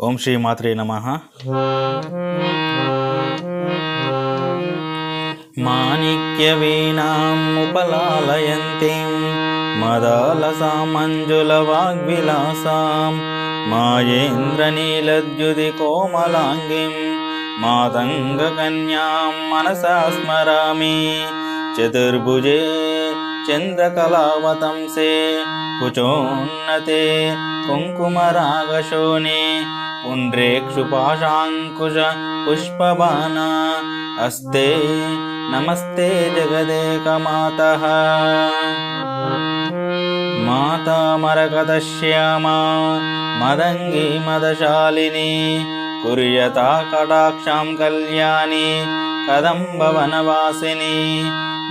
ఓం శ్రీ మాత్రే నమ. మాణిక్యవీణాముపలాలయంतीं మదాలసామంజులవాగ్విలాసాం మాయేంద్రనీలద్యుదికోమలాంగిం మాతంగకన్యాం మనసా స్మరామి चतुर्भुजे चन्द्रकलावतंसे कुचोन्नते कुङ्कुमरागशोने पुण्ड्रेक्षुपाशाङ्कुश पुष्पबाना अस्ते नमस्ते जगदेकमातः मातामरकदश्यामा मदङ्गी मदशालिनी कुर्यता कटाक्षां कल्याणी कदम्बवनवासिनी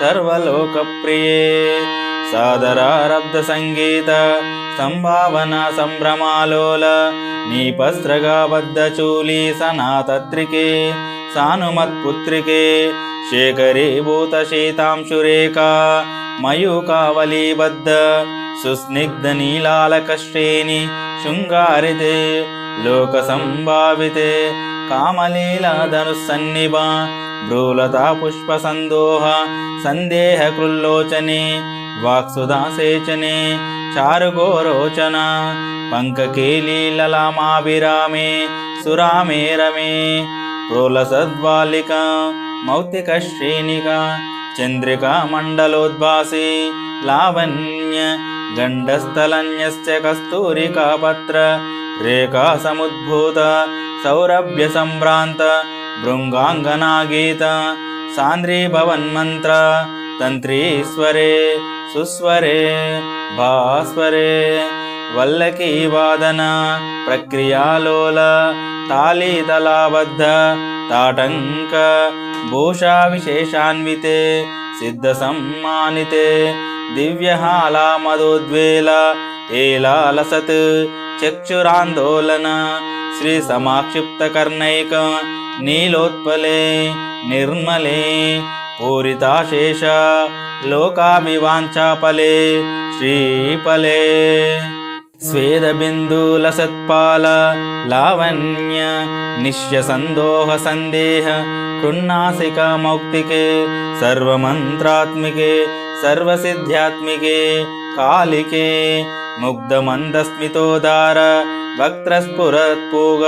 సర్వలోకప్రియే. సాదరారబ్ధ సంగీత సంభావన సంభ్రమాలోల నీపస్రగాబద్ధ చూలి సనాతత్రికే సానుమత్పుత్రికే. శేఖరీ భూత శీతాంశురేఖా మయూకావలీబద్ధ సుస్నిగ్ధ నీలాలకశ్రేణి శృంగారితే లోక సంభావితే కామలీలాధనుసన్నిభా భ్రూలతా పుష్ప సందోహ సందేహ కృల్లోచనే వాక్సుదాసేచనే చారుగోరోచన పంకకేలీలలామాభిరామే సురామే రమే ప్రోలసద్వాలిక మౌక్తిక శ్రేణిక చంద్రికా మండలోద్భాసి లావణ్య గండస్థలన్యస్య కస్తూరికా పత్ర రేఖా సముద్భూత సౌరభ్య సంభ్రాంత భృంగాంగనాగీత సాంద్రీ భవన్మంత్ర తంత్రీస్వరే సుస్వరే భాస్వరే వల్లకీ వాదన ప్రక్రియాలోల తాళీతలాబద్ధ తాటంక భూషా విశేషాన్వితే సిద్ధ సమ్మానితే దివ్యహాలా మదోద్వేల చక్షురాందోళన శ్రీ సమాక్షిప్త కర్ణైక నీలోత్పలే నిర్మలే పూరితాశేష లోకామివాంఛాపలే శ్రీపలే. స్వేదబిందూల సత్పాల లావణ్య నిశ్య సందోహ సందేహ కృన్నాసిక మౌక్తికే సర్వమంత్రాత్మికే సర్వసిద్ధ్యాత్మికే కాళికే मुग्धमन्दस्मितोदार वक्त्रस्फुरत्पूग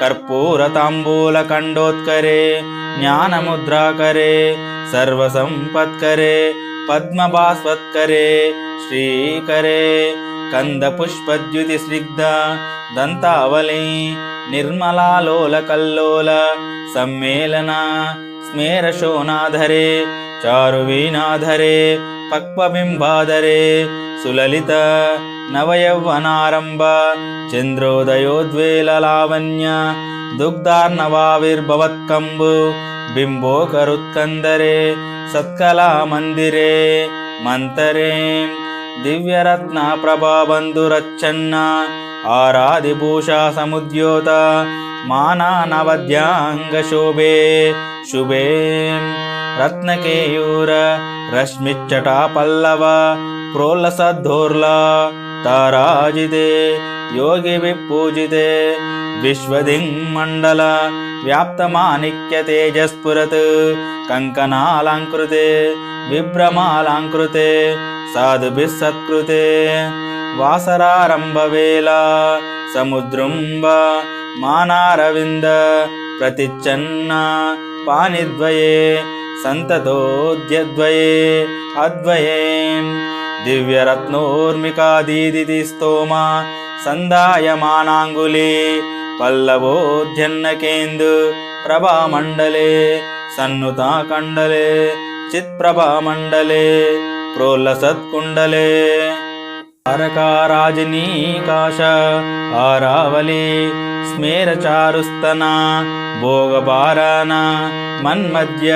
कर्पूरताम्बूलखण्डोत्करे ज्ञानमुद्राकरे सर्वसम्पत्करे पद्मभास्वत्करे श्रीकरे कन्दपुष्पद्युतिस्निग्ध दन्तावली निर्मलालोलकल्लोल सम्मेलना स्मेरशोनाधरे चारुवीनाधरे पक्वबिम्बाधरे सुललित ನವಯೌವನಾರಂಭ, ಚಂದ್ರೋದಯೋದ್ವೇಲಲಾವಣ್ಯ ದುಗ್ಧಾರ್ನವಾವಿರ್ಭವತ್ಕಂಬು ಬಿಂಬೋ ಕರುತ್ಕಂದರೆ ಸತ್ಕಲಾ ಮಂದಿರೇ ಮಂತರೇ. ದಿವ್ಯರತ್ನ ಪ್ರಭಾ ಬಂಧುರಚ್ಚನ್ನ ಆರಾಧಿಭೂಷಾ ಸಮುದ್ಯೋತ ಮಾನಾನವಧ್ಯಾಂಗ ಶೋಭೆ. ಶುಭೇ ರತ್ನಕೇಯೂರ ರಶ್ಮಿಚ್ಚಟ ಪಲ್ಲವ ಪ್ರೋಲ್ಲಸದ್ದೋರ್ಲ ప్రోల్లసద్ధోర్ల తారాజితే యోగి విపూజితే విశ్వదింమండల వ్యాప్తమాణిక్య తేజస్ఫురత్ కంకణాలంకృతే విభ్రమాలంకృతే సాధుభిः సత్కృతే. వాసరారంభవేళ సముద్రంబ మానారవింద ప్రతిచ్చన్న పానిద్వయే సంతతోద్యద్వయే అద్వయే. దివ్యరత్నోర్మికాదీదితి స్తోమ సందాయమానాంగులే పల్లవోధ్యన్నకేందు ప్రభామండలే సన్నుతాకండలే చిత్ప్రభామండలే ప్రోల్లసత్కుండలే తారకారాజనీకాశ ఆరావళి స్మేరచారుస్తన భోగభారాన మన్మధ్య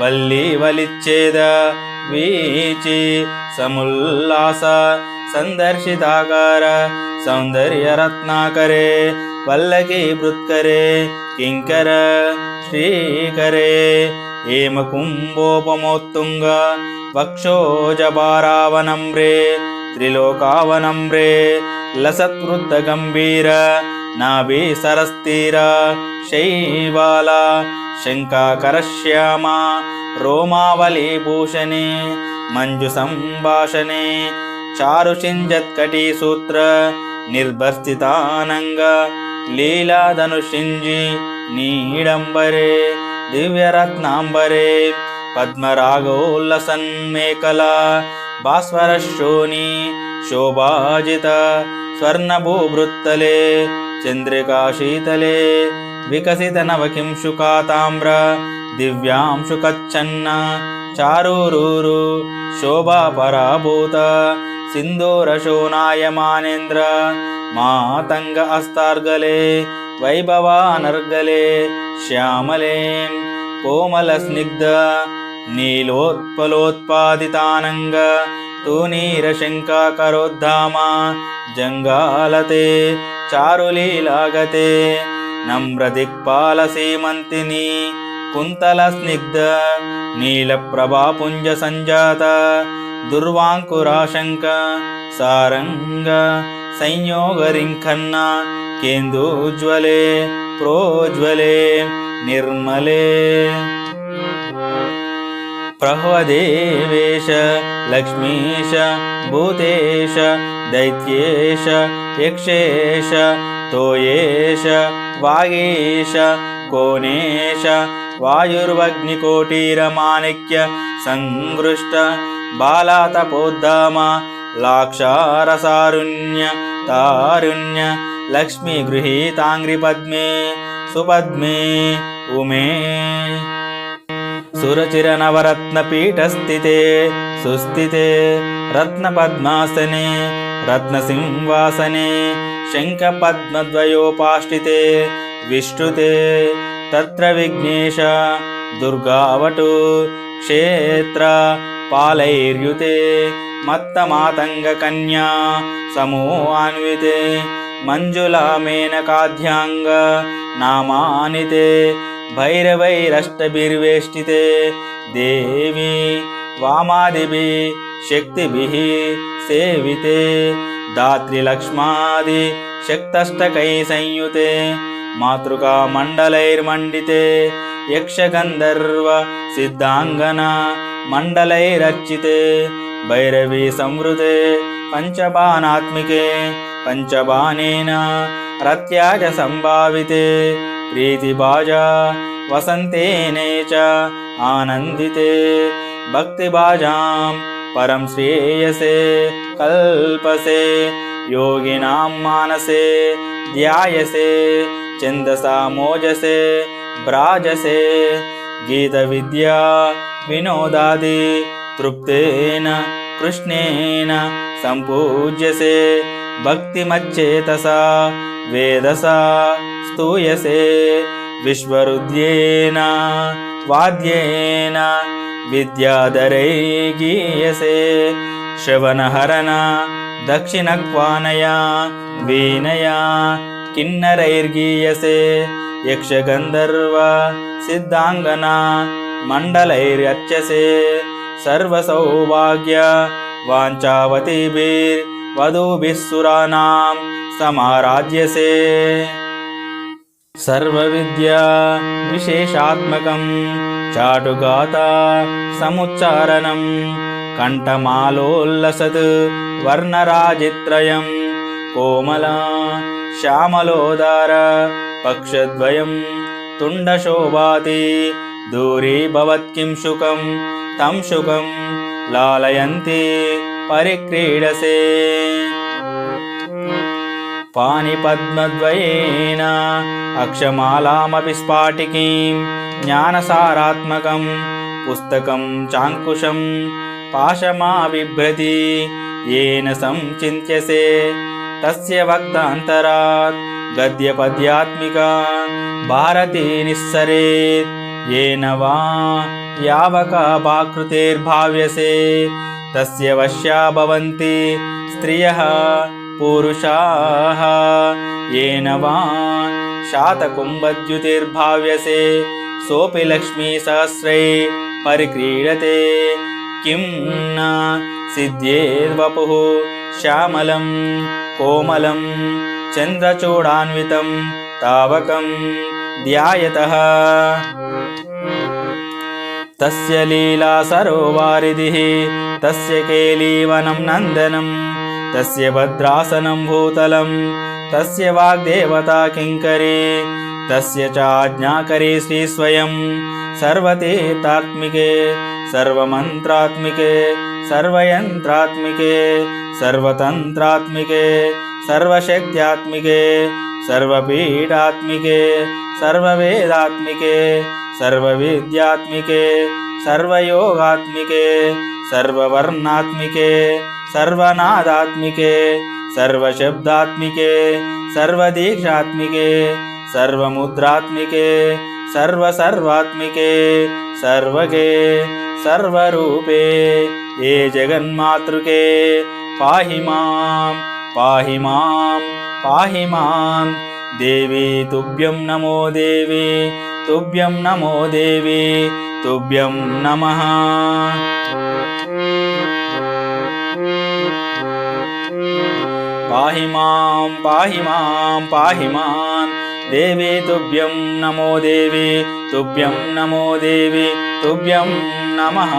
వల్లి వలిచ్చేద ವೀಚಿ ಸಮುಲ್ಲಾಸ ಸಂದರ್ಶಿತಾಕಾರ, ಸೌಂದರ್ಯ ರತ್ನಾಕರೆ, ಪಲ್ಲಕಿ ಮೃತ್ಕರೆ ಕಿಂಕರ ಶ್ರೀಕರೆ ಹೇಮ ಹೇಮಕುಂಭೋಪಮೋತ್ತುಂಗ ವಕ್ಷೋಜಬಾರಾವನಮ್ರೇ ತ್ರಿಲೋಕಾವನಮ್ರೇ ಲಸತ್ವೃದ್ಧ ಗಂಭೀರ ನಾಭಿ ಸರಸ್ತೀರ ಶೈವಾಲ, ಶಂಕಾಕರ ಶ್ಯಾಮ ರೋಮಾವಲಿ ಭೂಷಣೆ, ಮಂಜು ಸಂಭಾಷಣೆ, ಚಾರು ಮಂಜುಸಂಭಾಷಣೆ ಸೂತ್ರ, ನಿರ್ಭರ್ತಿತಾನಂಗ ಲೀಲಾಧನು ಶಿಂಜಿ, ನೀಡಂಬರೆ ದಿವ್ಯರತ್ನಾಂಬರೆ ಪದ್ಮರಾಗೋಲ್ಲಸನ್ಮೇಕಲಾ ಭಾಸ್ವರ ಶೋನಿ ಶೋಭಾಜಿತ ಸ್ವರ್ಣಭೂಭೃತ್ತಲೆ ಚಂದ್ರಿಕಾ ಶೀತಲೆ, ವಿಕಸಿತ ನವಕಿಂಶುಕಾತಾಮ್ರ ದಿವ್ಯಾಂಶು ಕಚ್ಚನ್ನ, ಚಾರೂರೂರು, ಶೋಭಾ ಪರಾಭೂತ, ಸಿಂಧೂರ ಶೋನಾಯ ಮಾನೇಂದ್ರ ಮಾತಂಗ ಅಸ್ತಾರ್ಗಲೆ ವೈಭವಾನರ್ಗಲೆ ಶ್ಯಾಮಲೆ, ಕೋಮಲ ಸ್ನಿಗ್ಧ, ನೀಲೋತ್ಪಲೋತ್ಪಾದಿತಾನಂಗ, ತೂನೀರ ಶಂಕಾಕರೋದ್ಧಾಮ, ಜಂಗಾಲತೆ, ಚಾರುಲೀಲಾಗತೆ ನಮ್ರ ದಿಕ್ಪಾಲ ಸೀಮಂತಿನಿ సంజాత దుర్వాంకురాశంక సారంగ సంయోగరింఖన్న కేందూజ్వలే ప్రోజ్వలే నిర్మలే ప్రహ్వదేవేశ లక్ష్మీశ భూతేశ దైత్యేశ యక్షేశ తోయేశ వాగేశ కోనేశ వాయుర్వగ్నికోటీరమాణిక్య సంగృష్ట బాలాతపోద్ధామ లాక్షారసారుణ్య తారుణ్య లక్ష్మీ గృహీతాంగ్రి పద్మే సుపద్మే ఉమే సురచిర నవరత్న పీఠస్థితే సుస్థితే రత్న పద్మాసనే తత్ర విఘ్నేశ దుర్గావటు క్షేత్ర పాలైర్యుతే మత్తమాతంగ కన్యా సమూహాన్వితే మంజులా మేనకాధ్యాంగ నామానితే భైరవైరష్టభిర్వేష్టితే దేవి వామాదిభి శక్తిభిः సేవితే దాత్రిలక్ష్మాది శక్తష్టకై సంయుతే मातृकामण्डलैर्मण्डिते यक्षगन्धर्वसिद्धाङ्गना मण्डलैरचिते भैरवीसंवृते पञ्चबाणात्मिके पञ्चबाणेन रत्याज सम्भाविते प्रीतिबाजा वसन्तेने च आनन्दिते भक्तिबाजां परं श्रेयसे कल्पसे योगिनां मानसे ध्यायसे ఛందసా మోజసే భ్రాజసే గీత విద్యా వినోదాది తృప్తేన కృష్ణేన సంపూజ్యసే భక్తిమచ్చేతసా వేదసా స్తూయసే విశ్వరుద్యేన వాద్యేన విద్యాధరై గీయసే శ్రవణహరణ దక్షిణక్వానయా వీణయా కిన్నరైర్గీయసే యక్షగంధర్వ సిద్ధాంగన మండలైర్యచ్చసే సర్వసౌభాగ్య వాంఛావతిభిర్వధూభిः సురాణాం సమారాధ్యసే సర్వవిద్యా విశేషాత్మకం చాటుగాత సముచ్చారణం కంఠమాలోల్లసత్ వర్ణరాజిత్రయం కోమలా శ్యామలోదార పక్షద్వయం తుండశోభాతి దూరీ భవత్కిం శుకం తం శుకం లాలయంతి పరిక్రీడసే పాణిపద్మద్వయేన అక్షమాలామపి స్ఫాటికీం జ్ఞానసారాత్మకం పుస్తకం చాంకుశం పాశమా బిభ్రతి येन సంచింత్యసే तस्य वक्तान्तरात् गद्यपद्यात्मिका भारती निःसरेत् येन वा यावकापाकृतेर्भाव्यसे तस्य वश्या भवन्ति स्त्रियः पुरुषाः येन वा शातकुम्भद्युतिर्भाव्यसे सोऽपि लक्ष्मीसहस्रै परिक्रीडते किं न सिद्ध्येद्वपुः श्यामलं कोमलं चन्द्रचूडान्वितं तावकं ध्यायतः तस्य लीला सरोवारिधिः तस्य केलीवनं नन्दनं तस्य भद्रासनं भूतलं तस्य वाग्देवता किङ्करी तस्य चाज्ञाकरी श्रीस्वयं सर्वतीर्थात्मिके सर्वमन्त्रात्मिके सर्वयन्त्रात्मिके सर्वतन्त्रात्मिके सर्वशक्त्यात्मिके सर्वपीठात्मिके सर्ववेदात्मिके सर्वविद्यात्मिके सर्वयोगात्मिके सर्ववर्णात्मिके सर्वनादात्मिके सर्वशब्दात्मिके सर्वदीक्षात्मिके सर्वमुद्रात्मिके సర్వసర్వాత్మికే సర్వగే సర్వరూపే ఏ జగన్మాతృకే. పాహి మాం పాహి మాం పాహి మాం. దేవి తుభ్యం నమో దేవి తుభ్యం నమో దేవి తుభ్యం నమ. పాహి మాం పాహి మాం పాహి మాం. దేవి తుభ్యం నమో దేవి తుభ్యం నమో దేవి తుభ్యం నమః.